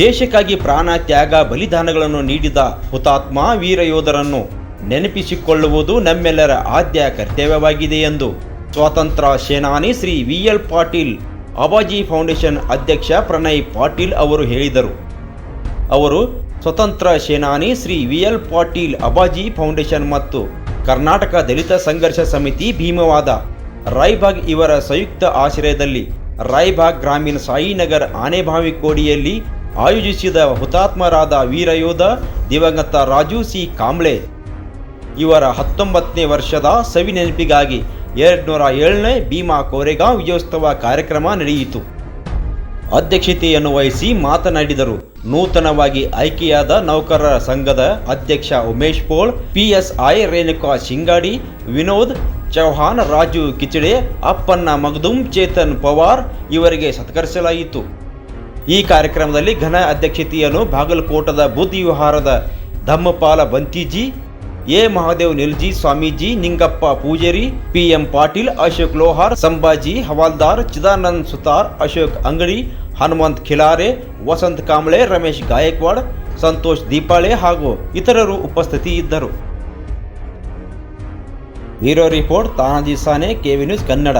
ದೇಶಕ್ಕಾಗಿ ಪ್ರಾಣ ತ್ಯಾಗ ಬಲಿದಾನಗಳನ್ನು ನೀಡಿದ ಹುತಾತ್ಮ ವೀರ ಯೋಧರನ್ನು ನೆನಪಿಸಿಕೊಳ್ಳುವುದು ನಮ್ಮೆಲ್ಲರ ಆದ್ಯ ಕರ್ತವ್ಯವಾಗಿದೆ ಎಂದು ಸ್ವಾತಂತ್ರ್ಯ ಸೇನಾನಿ Shri V L Patil, Abaji foundation ಅಧ್ಯಕ್ಷ ಪ್ರಣಯ್ ಪಾಟೀಲ್ ಅವರು ಹೇಳಿದರು. ಅವರು ಸ್ವತಂತ್ರ ಸೇನಾನಿ Shri V L Patil, Abaji foundation ಮತ್ತು ಕರ್ನಾಟಕ ದಲಿತ ಸಂಘರ್ಷ ಸಮಿತಿ ಭೀಮವಾದ ರಾಯ್ಬಾಗ್ ಇವರ ಸಂಯುಕ್ತ ಆಶ್ರಯದಲ್ಲಿ ರಾಯ್ಬಾಗ್ ಗ್ರಾಮೀಣ ಸಾಯಿನಗರ್ ಆನೆಬಾವಿ ಕೋಡಿಯಲ್ಲಿ ಆಯೋಜಿಸಿದ ಹುತಾತ್ಮರಾದ ವೀರಯೋಧ ದಿವಂಗತ ರಾಜು ಸಿ. ಕಾಂಬ್ಳೆ. ಇವರ ಹತ್ತೊಂಬತ್ತನೇ ವರ್ಷದ ಸವಿ ನೆನಪಿಗಾಗಿ ಎರಡ್ನೂರ ಏಳನೇ ಭೀಮಾ ಕೋರೆಗಾಂವ್ ವಿಜಯೋತ್ಸವ ಕಾರ್ಯಕ್ರಮ ನಡೆಯಿತು. ಅಧ್ಯಕ್ಷತೆಯನ್ನು ವಹಿಸಿ ಮಾತನಾಡಿದರು. ನೂತನವಾಗಿ ಆಯ್ಕೆಯಾದ ನೌಕರರ ಸಂಘದ ಅಧ್ಯಕ್ಷ ಉಮೇಶ್ ಪೋಳ್, ಪಿಎಸ್ಐ ರೇಣುಕಾ ಶಿಂಗಾಡಿ, ವಿನೋದ್ ಚೌಹಾನ್ ರಾಜು ಕಿಚಡೆ ಅಪ್ಪನ್ನ ಮಗದುಂ, ಚೇತನ್ ಪವಾರ್ ಇವರಿಗೆ ಸತ್ಕರಿಸಲಾಯಿತು. ಈ ಕಾರ್ಯಕ್ರಮದಲ್ಲಿ ಘನ ಅಧ್ಯಕ್ಷತೆಯನ್ನು ಬಾಗಲಕೋಟದ ಬುದ್ಧಿ ವಿಹಾರದ ಧಮ್ಮಪಾಲ ಬಂತಿಜಿ, ಎ. ಮಹಾದೇವ್ ನಿಲ್ಜಿ ಸ್ವಾಮೀಜಿ, ನಿಂಗಪ್ಪ ಪೂಜಾರಿ, ಪಿಎಂ ಪಾಟೀಲ್, ಅಶೋಕ್ ಲೋಹಾರ್, ಸಂಭಾಜಿ, ಹವಾಲ್ದಾರ್, ಚಿದಾನಂದ್ ಸುತಾರ್, ಅಶೋಕ್ ಅಂಗಡಿ, ಹನುಮಂತ್ ಖಿಲಾರೆ, ವಸಂತ್ ಕಾಂಬ್ಳೆ ರಮೇಶ್ ಗಾಯಕ್ವಾಡ್, ಸಂತೋಷ್ ದೀಪಾಳೆ ಹಾಗೂ ಇತರರು ಉಪಸ್ಥಿತಿ ಇದ್ದರು bureau report Tanaji Sane, KV news Kannada.